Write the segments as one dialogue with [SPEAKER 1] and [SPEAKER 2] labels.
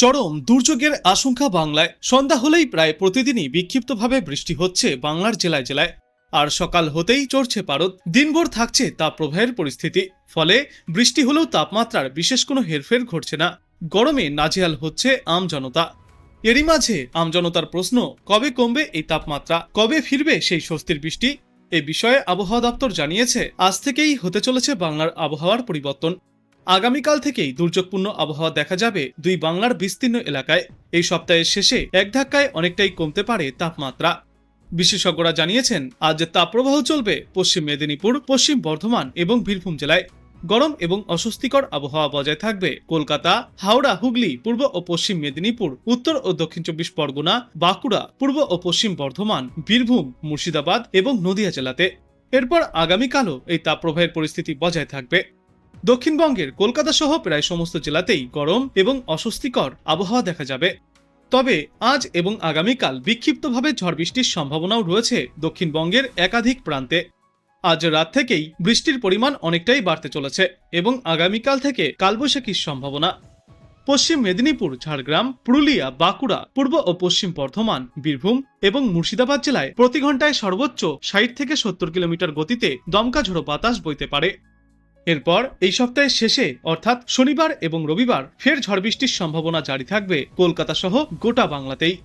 [SPEAKER 1] চরম দুর্যোগের আশঙ্কা বাংলায়। সন্ধ্যা হলেই প্রায় প্রতিদিনই বিক্ষিপ্তভাবে বৃষ্টি হচ্ছে বাংলার জেলায় জেলায়। আর সকাল হতেই চড়ছে পারদ। দিনভর থাকছে তাপপ্রবাহের পরিস্থিতি। ফলে বৃষ্টি হলেও তাপমাত্রার বিশেষ কোনো হেরফের ঘটছে না। গরমে নাজেহাল হচ্ছে আমজনতা এরই মাঝে আমজনতার প্রশ্ন, কবে কমবে এই তাপমাত্রা? কবে ফিরবে সেই স্বস্তির বৃষ্টি? এ বিষয়ে আবহাওয়া দপ্তর জানিয়েছে, আজ থেকেই হতে চলেছে বাংলার আবহাওয়ার পরিবর্তন। আগামীকাল থেকেই দুর্যোগপূর্ণ আবহাওয়া দেখা যাবে দুই বাংলার বিস্তীর্ণ এলাকায়। এই সপ্তাহের শেষে এক ধাক্কায় অনেকটাই কমতে পারে তাপমাত্রা। বিশেষজ্ঞরা জানিয়েছেন, আজ তাপপ্রবাহ চলবে পশ্চিম মেদিনীপুর, পশ্চিম বর্ধমান এবং বীরভূম জেলায়। গরম এবং অস্বস্তিকর আবহাওয়া বজায় থাকবে কলকাতা, হাওড়া, হুগলি, পূর্ব ও পশ্চিম মেদিনীপুর, উত্তর ও দক্ষিণ চব্বিশ পরগনা, বাঁকুড়া, পূর্ব ও পশ্চিম বর্ধমান, বীরভূম, মুর্শিদাবাদ এবং নদিয়া জেলাতে। এরপর আগামীকালও এই তাপপ্রবাহের পরিস্থিতি বজায় থাকবে। দক্ষিণবঙ্গের কলকাতা সহ প্রায় সমস্ত জেলাতেই গরম এবং অস্বস্তিকর আবহাওয়া দেখা যাবে। তবে আজ এবং আগামীকাল বিক্ষিপ্তভাবে ঝড় বৃষ্টির সম্ভাবনাও রয়েছে দক্ষিণবঙ্গের একাধিক প্রান্তে। আজ রাত থেকেই বৃষ্টির পরিমাণ অনেকটাই বাড়তে চলেছে এবং আগামীকাল থেকে কালবৈশাখীর সম্ভাবনা। পশ্চিম মেদিনীপুর, ঝাড়গ্রাম, পুরুলিয়া, বাঁকুড়া, পূর্ব ও পশ্চিম বর্ধমান, বীরভূম এবং মুর্শিদাবাদ জেলায় প্রতি ঘন্টায় সর্বোচ্চ ষাট থেকে সত্তর কিলোমিটার গতিতে দমকা ঝোড়ো বাতাস বইতে পারে। এরপর এই সপ্তাহের শেষে, অর্থাৎ শনিবার এবং রবিবার, ফের ঝড় বৃষ্টির সম্ভাবনা জারি থাকবে কলকাতা সহ গোটা বাংলাতেই।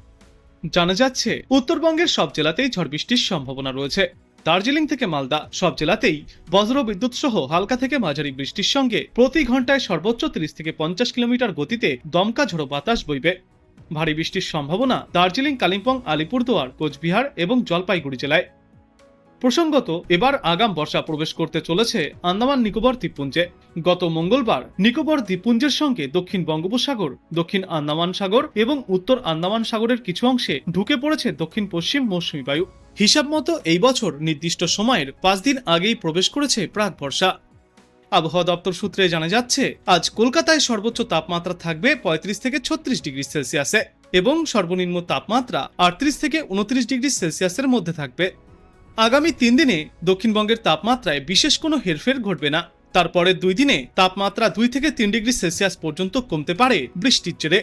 [SPEAKER 1] জানা যাচ্ছে, উত্তরবঙ্গের সব জেলাতেই ঝড় বৃষ্টির সম্ভাবনা রয়েছে। দার্জিলিং থেকে মালদা, সব জেলাতেই বজ্র বিদ্যুৎ সহ হালকা থেকে মাঝারি বৃষ্টির সঙ্গে প্রতি ঘন্টায় সর্বোচ্চ তিরিশ থেকে পঞ্চাশ কিলোমিটার গতিতে দমকা ঝোড়ো বাতাস বইবে। ভারী বৃষ্টির সম্ভাবনা দার্জিলিং, কালিম্পং, আলিপুরদুয়ার, কোচবিহার এবং জলপাইগুড়ি জেলায়। প্রসঙ্গত, এবার আগাম বর্ষা প্রবেশ করতে চলেছে আন্দামান নিকোবর দ্বীপপুঞ্জে। গত মঙ্গলবার নিকোবর দ্বীপপুঞ্জের সঙ্গে দক্ষিণ বঙ্গোপসাগর, দক্ষিণ আন্দামান সাগর এবং উত্তর আন্দামান সাগরের কিছু অংশে ঢুকে পড়েছে দক্ষিণ পশ্চিম মৌসুমী বায়ু। হিসাব মতো এই বছর নির্দিষ্ট সময়ের পাঁচ দিন আগেই প্রবেশ করেছে প্রাক বর্ষা। আবহাওয়া দপ্তর সূত্রে জানা যাচ্ছে, আজ কলকাতায় সর্বোচ্চ তাপমাত্রা থাকবে পঁয়ত্রিশ থেকে ছত্রিশ ডিগ্রি সেলসিয়াসে এবং সর্বনিম্ন তাপমাত্রা আটত্রিশ থেকে উনত্রিশ ডিগ্রি সেলসিয়াসের মধ্যে থাকবে। আগামী তিন দিনে দক্ষিণবঙ্গের তাপমাত্রায় বিশেষ কোনো হেরফের ঘটবে না। তারপরের দুই দিনে তাপমাত্রা দুই থেকে তিন ডিগ্রি সেলসিয়াস পর্যন্ত কমতে পারে বৃষ্টির জেরে।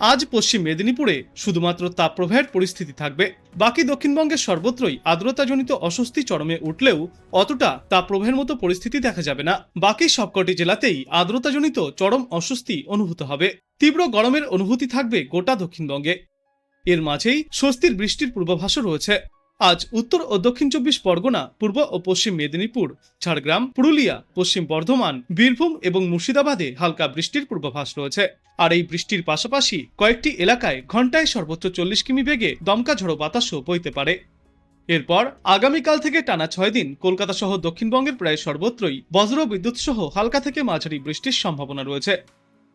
[SPEAKER 1] আজ পশ্চিম মেদিনীপুরে শুধুমাত্র তাপপ্রবাহের পরিস্থিতি থাকবে। বাকি দক্ষিণবঙ্গের সর্বত্রই আর্দ্রতাজনিত অস্বস্তি চরমে উঠলেও অতটা তাপপ্রবাহের মতো পরিস্থিতি দেখা যাবে না। বাকি সবকটি জেলাতেই আর্দ্রতাজনিত চরম অস্বস্তি অনুভূত হবে। তীব্র গরমের অনুভূতি থাকবে গোটা দক্ষিণবঙ্গে। এর মাঝেই স্বস্তির বৃষ্টির পূর্বাভাসও রয়েছে। আজ উত্তর ও দক্ষিণ চব্বিশ পরগনা, পূর্ব ও পশ্চিম মেদিনীপুর, ঝাড়গ্রাম, পুরুলিয়া, পশ্চিম বর্ধমান, বীরভূম এবং মুর্শিদাবাদে হালকা বৃষ্টির পূর্বাভাস রয়েছে। আর এই বৃষ্টির পাশাপাশি কয়েকটি এলাকায় ঘন্টায় সর্বোচ্চ চল্লিশ কিমি বেগে দমকা ঝড়ো বাতাসও বইতে পারে। এরপর আগামীকাল থেকে টানা ছয় দিন কলকাতা সহ দক্ষিণবঙ্গের প্রায় সর্বত্রই বজ্র বিদ্যুৎ সহ হালকা থেকে মাঝারি বৃষ্টির সম্ভাবনা রয়েছে।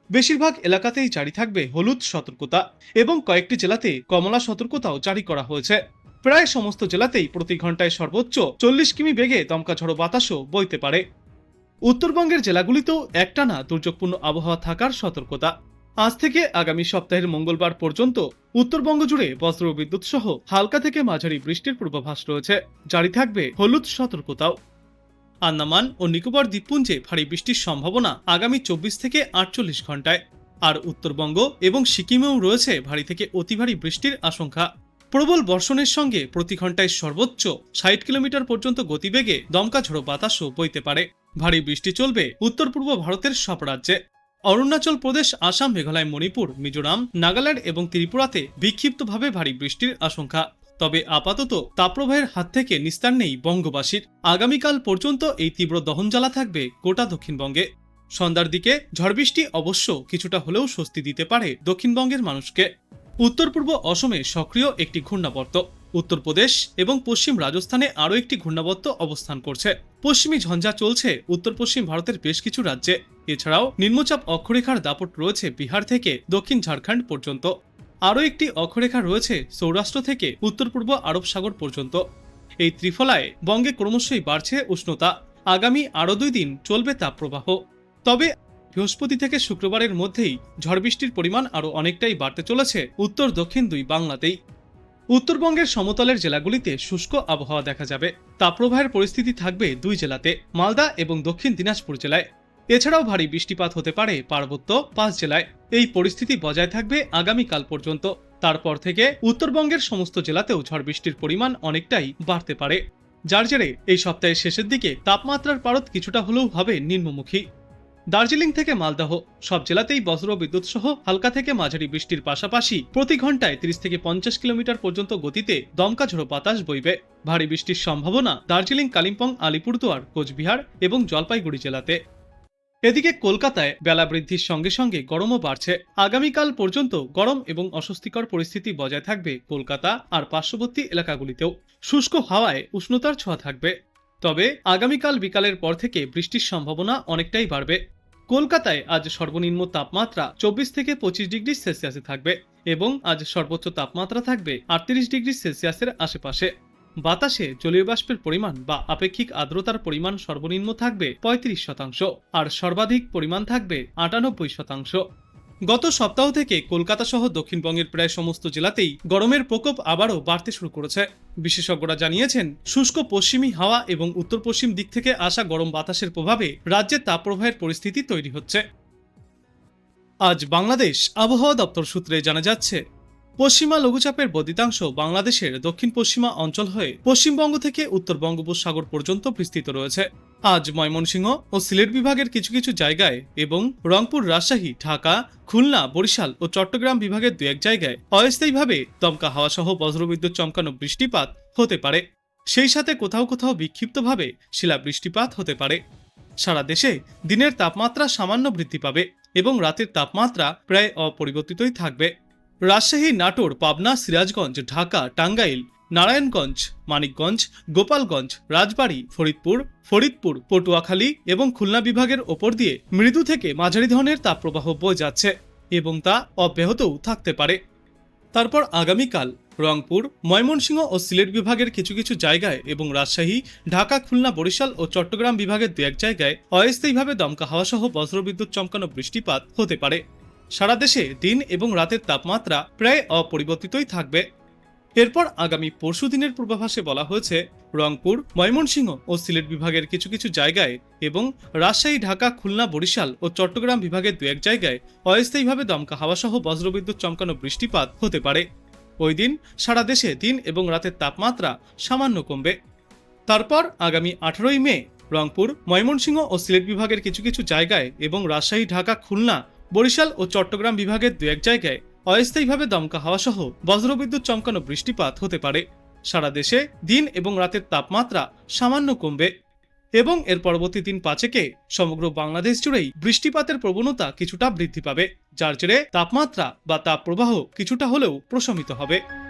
[SPEAKER 1] বেশিরভাগ এলাকাতেই জারি থাকবে হলুদ সতর্কতা এবং কয়েকটি জেলাতে কমলা সতর্কতাও জারি করা হয়েছে। প্রায় সমস্ত জেলাতেই প্রতি ঘন্টায় সর্বোচ্চ চল্লিশ কিমি বেগে দমকা ঝড়ো বাতাসও বইতে পারে। উত্তরবঙ্গের জেলাগুলিতেও একটানা দুর্যোগপূর্ণ আবহাওয়া থাকার সতর্কতা। আজ থেকে আগামী সপ্তাহের মঙ্গলবার পর্যন্ত উত্তরবঙ্গ জুড়ে বজ্র বিদ্যুৎ সহ হালকা থেকে মাঝারি বৃষ্টির পূর্বাভাস রয়েছে। জারি থাকবে হলুদ সতর্কতাও। আন্দামান ও নিকোবর দ্বীপপুঞ্জে ভারী বৃষ্টির সম্ভাবনা আগামী চব্বিশ থেকে আটচল্লিশ ঘন্টায়। আর উত্তরবঙ্গ এবং সিকিমেও রয়েছে ভারী থেকে অতি ভারী বৃষ্টির আশঙ্কা। প্রবল বর্ষণের সঙ্গে প্রতি ঘন্টায় সর্বোচ্চ ষাট কিলোমিটার পর্যন্ত গতিবেগে দমকা ঝোড়ো বাতাসও বইতে পারে। ভারী বৃষ্টি চলবে উত্তর পূর্ব ভারতের সব রাজ্যে। অরুণাচল প্রদেশ, আসাম, মেঘালয়, মণিপুর, মিজোরাম, নাগাল্যান্ড এবং ত্রিপুরাতে বিক্ষিপ্তভাবে ভারী বৃষ্টির আশঙ্কা। তবে আপাতত তাপপ্রবাহের হাত থেকে নিস্তার নেই বঙ্গবাসীর। আগামীকাল পর্যন্ত এই তীব্র দহনজ্বালা থাকবে গোটা দক্ষিণবঙ্গে। সন্ধ্যার দিকে ঝড় বৃষ্টি অবশ্য কিছুটা হলেও স্বস্তি দিতে পারে দক্ষিণবঙ্গের মানুষকে। উত্তর পূর্ব অসমে সক্রিয় একটি ঘূর্ণাবর্ত। উত্তরপ্রদেশ এবং পশ্চিম রাজস্থানে আরও একটি ঘূর্ণাবর্ত অবস্থান করছে। পশ্চিমী ঝঞ্ঝা চলছে, উত্তর পশ্চিম ভারতের বেশ কিছু রাজ্যে। এছাড়াও নিম্নচাপ অক্ষরেখার দাপট রয়েছে বিহার থেকে দক্ষিণ ঝাড়খণ্ড পর্যন্ত। আরও একটি অক্ষরেখা রয়েছে সৌরাষ্ট্র থেকে উত্তর পূর্ব আরব সাগর পর্যন্ত। এই ত্রিফলায় বঙ্গে ক্রমশই বাড়ছে উষ্ণতা। আগামী আরও দুই দিন চলবে তাপপ্রবাহ। তবে বৃহস্পতি থেকে শুক্রবারের মধ্যেই ঝড় বৃষ্টির পরিমাণ আরও অনেকটাই বাড়তে চলেছে উত্তর দক্ষিণ দুই বাংলাতেই। উত্তরবঙ্গের সমতলের জেলাগুলিতে শুষ্ক আবহাওয়া দেখা যাবে। তাপপ্রবাহের পরিস্থিতি থাকবে দুই জেলাতে, মালদা এবং দক্ষিণ দিনাজপুর জেলায়। এছাড়াও ভারী বৃষ্টিপাত হতে পারে পার্বত্য পাঁচ জেলায়। এই পরিস্থিতি বজায় থাকবে আগামীকাল পর্যন্ত। তারপর থেকে উত্তরবঙ্গের সমস্ত জেলাতেও ঝড় বৃষ্টির পরিমাণ অনেকটাই বাড়তে পারে। যার জেরে এই সপ্তাহের শেষের দিকে তাপমাত্রার পারদ কিছুটা হলেও হবে নিম্নমুখী। দার্জিলিং থেকে মালদহ। সব জেলাতেই বজ্র বিদ্যুৎ সহ হালকা থেকে মাঝারি বৃষ্টির পাশাপাশি প্রতি ঘন্টায় তিরিশ থেকে পঞ্চাশ কিলোমিটার পর্যন্ত গতিতে দমকা ঝোড়ো বাতাস বইবে। ভারী বৃষ্টির সম্ভাবনা দার্জিলিং, কালিম্পং, আলিপুরদুয়ার, কোচবিহার এবং জলপাইগুড়ি জেলাতে। এদিকে কলকাতায় বেলা বৃদ্ধির সঙ্গে সঙ্গে গরমও বাড়ছে। আগামীকাল পর্যন্ত গরম এবং অস্বস্তিকর পরিস্থিতি বজায় থাকবে কলকাতা আর পার্শ্ববর্তী এলাকাগুলিতেও। শুষ্ক হাওয়ায় উষ্ণতার ছোঁয়া থাকবে। তবে আগামীকাল বিকালের পর থেকে বৃষ্টির সম্ভাবনা অনেকটাই বাড়বে। কলকাতায় আজ সর্বনিম্ন তাপমাত্রা চব্বিশ থেকে পঁচিশ ডিগ্রি সেলসিয়াসে থাকবে এবং আজ সর্বোচ্চ তাপমাত্রা থাকবে আটত্রিশ ডিগ্রি সেলসিয়াসের আশেপাশে। বাতাসে জলীয় বাষ্পের পরিমাণ বা আপেক্ষিক আর্দ্রতার পরিমাণ সর্বনিম্ন থাকবে পঁয়ত্রিশ শতাংশ আর সর্বাধিক পরিমাণ থাকবে আটানব্বই শতাংশ। গত সপ্তাহ থেকে কলকাতা সহ দক্ষিণবঙ্গের প্রায় সমস্ত জেলাতেই গরমের প্রকোপ আবারও বাড়তে শুরু করেছে। বিশেষজ্ঞরা জানিয়েছেন, শুষ্ক পশ্চিমী হাওয়া এবং উত্তর পশ্চিম দিক থেকে আসা গরম বাতাসের প্রভাবে রাজ্যে তাপপ্রবাহের পরিস্থিতি তৈরি হচ্ছে। আজ বাংলাদেশ আবহাওয়া দপ্তর সূত্রে জানা যাচ্ছে পশ্চিমা লঘুচাপের বর্ধিতাংশ বাংলাদেশের দক্ষিণ পশ্চিমা অঞ্চল হয়ে পশ্চিমবঙ্গ থেকে উত্তর বঙ্গোপসাগর পর্যন্ত বিস্তৃত রয়েছে। আজ ময়মনসিংহ ও সিলেট বিভাগের কিছু কিছু জায়গায় এবং রংপুর, রাজশাহী, ঢাকা, খুলনা, বরিশাল ও চট্টগ্রাম বিভাগের দু এক জায়গায় অস্থায়ীভাবে দমকা হাওয়া সহ বজ্রবিদ্যুৎ চমকানো বৃষ্টিপাত হতে পারে। সেই সাথে কোথাও কোথাও বিক্ষিপ্তভাবে শিলা বৃষ্টিপাত হতে পারে। সারা দেশে দিনের তাপমাত্রা সামান্য বৃদ্ধি পাবে এবং রাতের তাপমাত্রা প্রায় অপরিবর্তিতই থাকবে। রাজশাহী, নাটোর, পাবনা, সিরাজগঞ্জ, ঢাকা, টাঙ্গাইল, নারায়ণগঞ্জ, মানিকগঞ্জ, গোপালগঞ্জ, রাজবাড়ী, ফরিদপুর ফরিদপুর, পটুয়াখালী এবং খুলনা বিভাগের ওপর দিয়ে মৃদু থেকে মাঝারি ধরনের তাপপ্রবাহ বয়ে যাচ্ছে এবং তা অব্যাহতও থাকতে পারে। তারপর আগামীকাল রংপুর, ময়মনসিংহ ও সিলেট বিভাগের কিছু কিছু জায়গায় এবং রাজশাহী, ঢাকা, খুলনা, বরিশাল ও চট্টগ্রাম বিভাগের দু এক জায়গায় অস্থায়ীভাবে দমকা হাওয়াসহ বজ্রবিদ্যুৎ চমকানো বৃষ্টিপাত হতে পারে। সারা দেশে দিন এবং রাতের তাপমাত্রা প্রায় অপরিবর্তিতই থাকবে। এরপর আগামী পরশু দিনের পূর্বাভাসে বলা হয়েছে, রংপুর, ময়মনসিংহ ও সিলেট বিভাগের কিছু কিছু জায়গায় এবং রাজশাহী, ঢাকা, খুলনা, বরিশাল ও চট্টগ্রাম বিভাগের দু এক জায়গায় অস্থায়ীভাবে দমকা হাওয়া সহ বজ্রবিদ্যুৎ চমকানো বৃষ্টিপাত হতে পারে। ওই দিন সারা দেশে দিন এবং রাতের তাপমাত্রা সামান্য কমবে। তারপর আগামী আঠারোই মে, রংপুর, ময়মনসিংহ ও সিলেট বিভাগের কিছু কিছু জায়গায় এবং রাজশাহী, ঢাকা, খুলনা বরিশাল ও চট্টগ্রাম বিভাগের দু এক জায়গায় অস্থায়ীভাবে দমকা হাওয়া সহ বজ্রবিদ্যুৎ চমকানো বৃষ্টিপাত হতে পারে। সারা দেশে দিন এবং রাতের তাপমাত্রা সামান্য কমবে এবং এর পরবর্তী দিন পাঁচেকে সমগ্র বাংলাদেশ জুড়েই বৃষ্টিপাতের প্রবণতা কিছুটা বৃদ্ধি পাবে, যার জেরে তাপমাত্রা বা তাপপ্রবাহ কিছুটা হলেও প্রশমিত হবে।